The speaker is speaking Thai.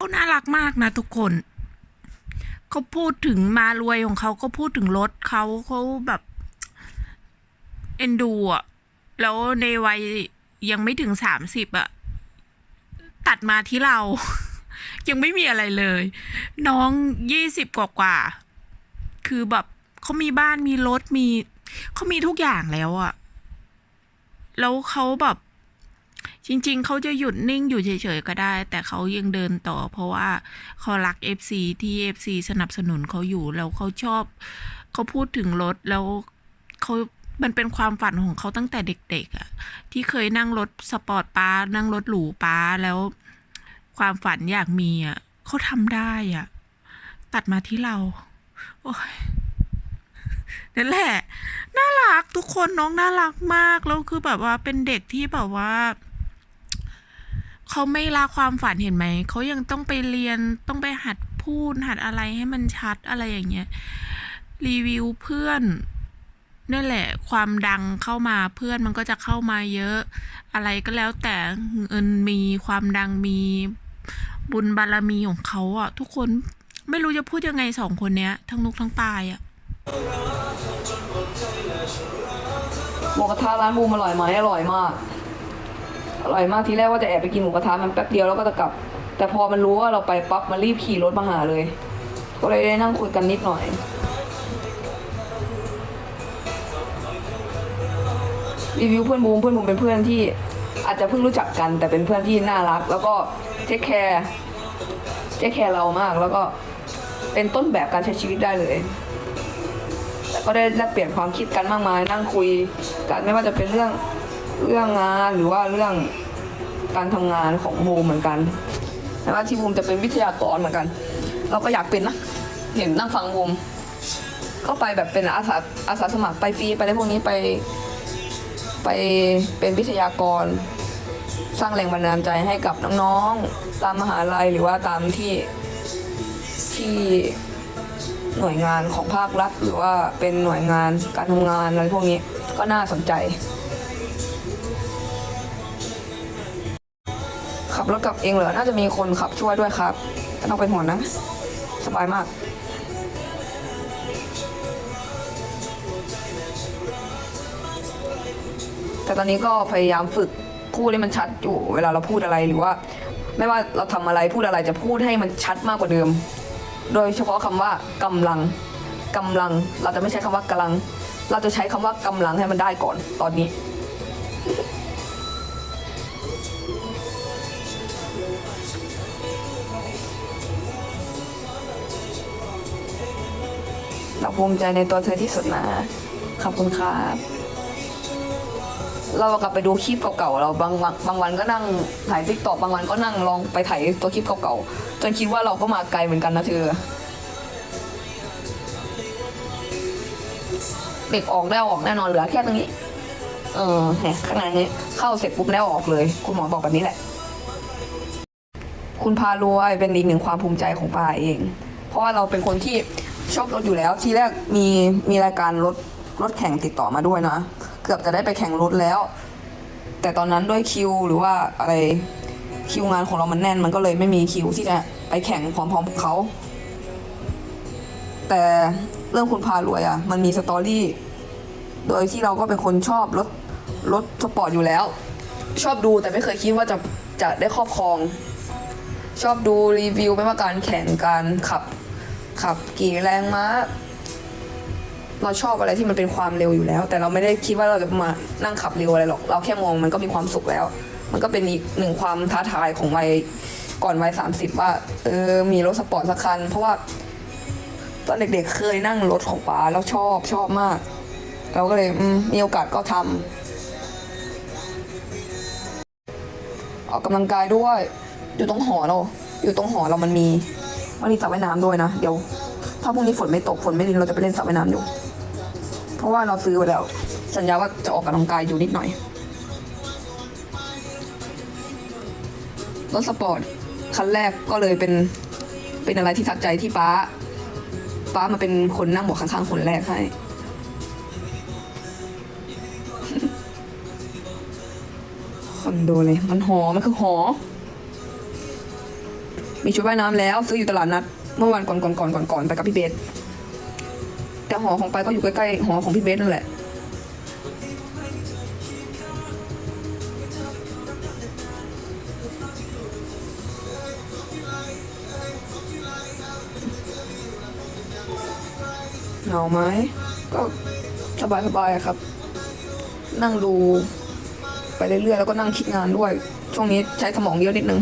เขาน่ารักมากนะทุกคนเขาพูดถึงมารวยของเขาก็พูดถึงรถเขาเขาแบบเอ็นดูอะแล้วในวัยยังไม่ถึงสามสิบอะตัดมาที่เรา ยังไม่มีอะไรเลย น้องยี่สิบกว่ากว่า คือแบบเขามีบ้านมีรถมี เขามีทุกอย่างแล้วอะแล้วเขาแบบ จริงๆ เขาจะหยุดนิ่งอยู่เฉยๆ ก็ได้ แต่เขายังเดินต่อ เพราะว่าเขารัก FC ที่ FC สนับสนุนเขาอยู่ แล้วเขาชอบ เขาพูดถึงรถแล้วเขามันเป็นความฝันของเขาตั้งแต่เด็กๆอะที่เคยนั่งรถสปอร์ตป้า นั่งรถหรูป้าแล้ว ความฝันอยากมีอะเขาทำได้อะ ตัดมาที่เรา โอ้ยนั่นแหละ น่ารักทุกคนน้องน่ารักมาก แล้วคือแบบว่าเป็นเด็กที่แบบว่า เขาไม่ละความฝันเห็นไหม เขายังต้องไปเรียนต้องไปหัดพูดหัดอะไรให้มันชัดอะไรอย่างเงี้ย รีวิวเพื่อนนั่นแหละ ความดังเข้ามาเพื่อนมันก็จะเข้ามาเยอะ อะไรก็แล้วแต่เงินมีความดังมีบุญบารมีของเขาอะทุกคนไม่รู้จะพูดยังไงสองคนเนี้ย ทั้งนุกทั้งปายอะหมูกระทะร้านบูมอร่อยไหมอร่อยมาก อร่อยมากทีแรกว่าจะแอบไปกินหมูกระทะมันแป๊บเดียวแล้วก็จะกลับ แต่พอมันรู้ว่าเราไปปั๊บมันรีบขี่รถมาหาเลย ก็เลยได้นั่งคุยกันนิดหน่อยรีวิวเพื่อนบูมเพื่อนบูมเป็นเพื่อนที่อาจจะเพิ่งรู้จักกัน แต่เป็นเพื่อนที่น่ารัก แล้วก็เทคแคร์เทคแคร์เรามากแล้วก็เป็นต้นแบบการใช้ชีวิตได้เลยแต่ก็ได้แลกเปลี่ยนความคิดกันมากมาย นั่งคุยกันไม่ว่าจะเป็นเรื่อง เรื่องงานหรือว่าเรื่องการทำงานของบูมเหมือนกันแต่ว่าที่บูมจะเป็นวิทยากรเหมือนกัน เราก็อยากเป็นนะเห็นนั่งฟังบูมก็ไปแบบเป็นอาสาอาสาสมัครไปฟรีไปอะไรพวกนี้ไป ไปเป็นวิทยากร สร้างแรงบันดาลใจให้กับน้องๆตามมหาลัยหรือว่าตามที่ที่หน่วยงานของภาครัฐ หรือว่าเป็นหน่วยงานการทำงานอะไรพวกนี้ก็น่าสนใจ รถกลับเองเหรอ น่าจะมีคนขับช่วยด้วยครับไม่ต้องเป็นห่วงนะ สบายมาก แต่ตอนนี้ก็พยายามฝึกพูดให้มันชัดอยู่ เวลาเราพูดอะไรหรือว่า ไม่ว่าเราทำอะไรพูดอะไรจะพูดให้มันชัดมากกว่าเดิม โดยเฉพาะคำว่ากำลังกำลัง เราจะไม่ใช้คำว่ากำลัง เราจะใช้คำว่ากำลังให้มันได้ก่อนตอนนี้ เราภูมิใจในตัวเธอที่สุดนะ ขอบคุณครับ เรากลับไปดูคลิปเก่าๆ เราบางวันบางวันก็นั่งถ่ายติ๊กตอกบางวันก็นั่งลองไปถ่ายตัวคลิปเก่าๆ จนคิดว่าเราก็มาไกลเหมือนกันนะเธอ เด็กออกได้ออกแน่นอนเหลือแค่ตรงนี้ เออเนี่ยข้างในนี้เข้าเสร็จปุ๊บแล้วออกเลย คุณหมอบอกแบบนี้แหละ คุณพารวยเป็นอีกหนึ่งความภูมิใจของปาเอง เพราะว่าเราเป็นคนที่ ชอบรถอยู่แล้ว ทีแรกมีมีรายการรถรถแข่งติดต่อมาด้วยนะ เกือบจะได้ไปแข่งรถแล้ว แต่ตอนนั้นด้วยคิวหรือว่าอะไรคิวงานของเรามันแน่น มันก็เลยไม่มีคิวที่จะไปแข่งพร้อมๆกับเขา แต่เรื่องคุณพารวยอะ่ะ มันมีสตอรี่ โดยที่เราก็เป็นคนชอบรถรถสปอร์ตอยู่แล้ว ชอบดูแต่ไม่เคยคิดว่าจะจะได้ครอบครอง ชอบดูรีวิวไม่ว่าการแข่งการขับ ขับกี่แรงม้า เราชอบอะไรที่มันเป็นความเร็วอยู่แล้ว แต่เราไม่ได้คิดว่าเราจะมานั่งขับเร็วอะไรหรอกเราแค่มองมันก็มีความสุขแล้ว มันก็เป็นอีกหนึ่งความท้าทายของวัยก่อนวัยสามสิบว่าเออมีรถสปอร์ตสักคัน เพราะว่าตอนเด็กๆเคยนั่งรถของป๋าแล้วชอบชอบมาก เราก็เลยมมีโอกาสก็ทำออกกำลังกายด้วย อยู่ตรงหอเรา อยู่ตรงหอเรามันมี มันมีสระว่ายน้ำด้วยนะ เดี๋ยว ถ้าพรุ่งนี้ฝนไม่ตกฝนไม่ดินเราจะไปเล่นสระว่ายน้ำอยู่ เพราะว่าเราซื้อไว้แล้ว สัญญาว่าจะออกกำลังกายอยู่นิดหน่อยรถสปอร์ตคันแรกก็เลยเป็นเป็นอะไรที่ทักใจที่ป้า ป้ามาเป็นคนนั่งเบอกข้างๆคนแรกให้คอนโดเลย มันหอ มันคือหอ มีชุดว่ายน้ำแล้ว ซื้ออยู่ตลาดนัดเมื่อวันก่อนก่อนก่อนก่อนก่อนไปกับพี่เบสแต่หอของไปก็อยู่ใกล้ๆหอของพี่เบสนั่นแหละเหงาไหมก็สบายสบายครับ นั่งดูไปเรื่อยๆแล้วก็นั่งคิดงานด้วย ช่วงนี้ใช้สมองเยอะนิดนึง